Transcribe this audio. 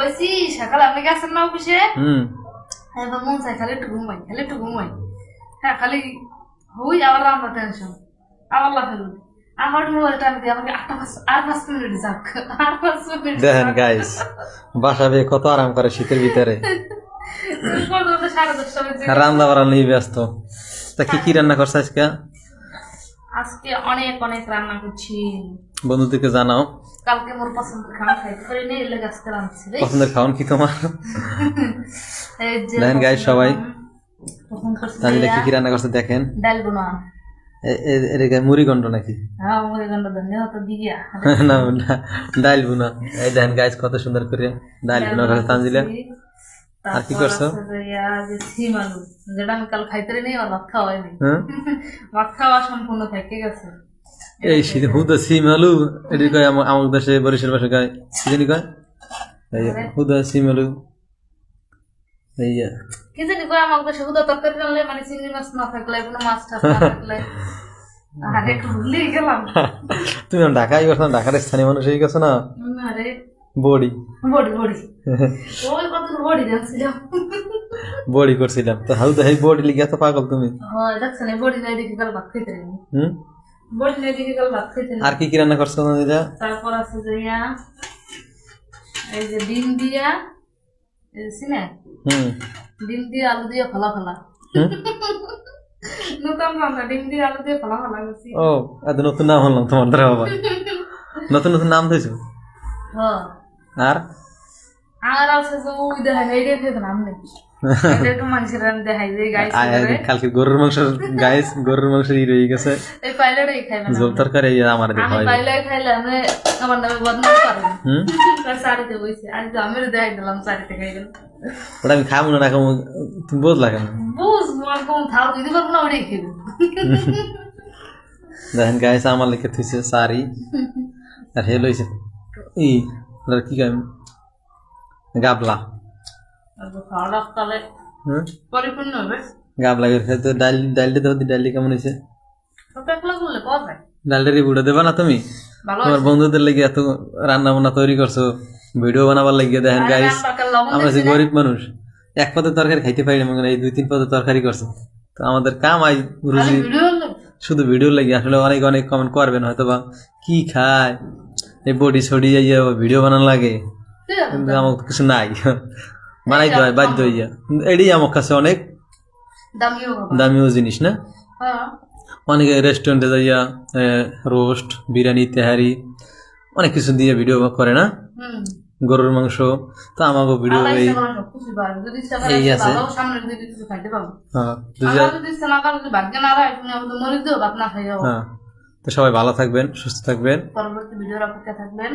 কইছি সকালে আপনি গেছেন না অফিসে? হুম। এবার মন চাই খালি একটু ঘুমাই খালি একটু ঘুমাই। হ্যাঁ খালি হই আবার রান্না টেনশন আবার লাফেল আমার মোবাইলটা আমি দিই আমাকে আটটা পাঁচ আর পাঁচ মিনিট যাক আর পাঁচ মিনিট দেখেন গাইস বাসা বেয়ে কত আরাম করে শীতের ভিতরে। রান্না বাড়া নিয়ে ব্যস্ত। তা কি কি রান্না করছে আজকে? আজকে অনেক অনেক রান্না করছি। বন্ধুদেরকে জানাও। কালকে মোর পছন্দের খানা খাইতে পারি নি এলে আজকে রাঁধছি পছন্দের খাওয়ান কি তোমার? দেখেন guys সবাই। তাহলে কি কি রান্না করছে দেখেন। ডাল বোনা এদিকে নাকি? হ্যাঁ দিয়া না না, ডাইল বুনা এই দেখেন গাইস কত সুন্দর করে ডাইল বুনা করে তানজিলা। আর কি করছ? যেটা আমি কাল খাইতে নেই আর ভাত খাওয়াই নেই ভাত খাওয়া সম্পূর্ণ থেকে গেছে এই শীত হুদা সিম আলু এটি কয় আমার দেশে বরিশাল ভাষা কয় জানি কয় এই হুদা সিম আলু এই কি জানি করে আমার কাছে শুধু তরকারি রান্নলে মানে চিংড়ি মাছ না থাকলে কোনো মাছ না থাকলে আর একটু ভুলেই গেলাম তুমি ঢাকায় গেছো না ঢাকার স্থানীয় মানুষ হয়ে গেছো না বড়ি বড়ি বড়ি বড়ি দেখছিলাম বড়ি করছিলাম। তো হাউ তো বড়ি লিখে এত পাগল তুমি? হয় দেখছেন এই বড়ি নাই দেখে কাল ভাত খাইতে হুম? বড়ি নাই দেখে কাল ভাত খাইতে আর কি কি রান্না করছ দিদা তারপর আছে যে ইয়া এই যে ডিম দিয়া যে সিনে হুম। ডিম দিয়ে আলু দিয়ে ফলা ফলা। হুম? নতুন রান্না ডিম দিয়ে আলু দিয়ে ফলা ফলা করছি। ও এত নতুন নাম হলাম তোমার দ্বারা বাবা। নতুন নতুন নাম দিয়েছ? হ্যাঁ। আর? আর আছে যে ওই দেখাই না এইটাই খেতে নাম নেই এটা একটু মানুষের রান দেখাই যে গাইস আয়, আয়, কালকে গরুর মাংস গাইস গরুর মাংস ই রয়ে গেছে এই জোল তরকারি আমার আমি হয় আমি আমার নামে বদনাম পারব হুম তার বইছে আজ তো আমি দেখাই দিলাম শাড়িতে খাই ওটা আমি খাব না খাব তুমি বোঝ লাগে না বুঝ তোমার কোন থাও দিতে পারব না ওটাই খেবে দেখেন গাইস আমার লিখে থুইছে সারি আর হে লইছে ই কি কাম গাবলা। গাবলা তো ডাল ডালটা দেবো ডালটি কেমন হয়েছে? ডালটা বুড়ো দেবা না তুমি? তোমার বন্ধুদের লেগে এত রান্না বান্না তৈরি করছ ভিডিও বানাবার লাগিয়ে দেখেন গাইস আমরা যে গরিব মানুষ এক পদের তরকারি খাইতে পারি না এই দুই তিন পদের তরকারি করছ। তো আমাদের কাম আই রুজি। শুধু ভিডিও লাগে আসলে অনেক অনেক কমেন্ট করবেন হয়তো বা কি খায় এই বডি সডি ভিডিও বানানো লাগে। আমার কিছু নাই বানাইতে হয় বাধ্য হইয়া এটাই আমার কাছে অনেক দামিও জিনিস না অনেকে রেস্টুরেন্টে যাইয়া রোস্ট বিরিয়ানি তেহারি অনেক কিছু দিয়ে ভিডিও করে না গরুর মাংস তা আমাকে ভিডিও এই এই আছে। হ্যাঁ হ্যাঁ তো সবাই ভালো থাকবেন সুস্থ থাকবেন পরবর্তী ভিডিওর অপেক্ষা থাকবেন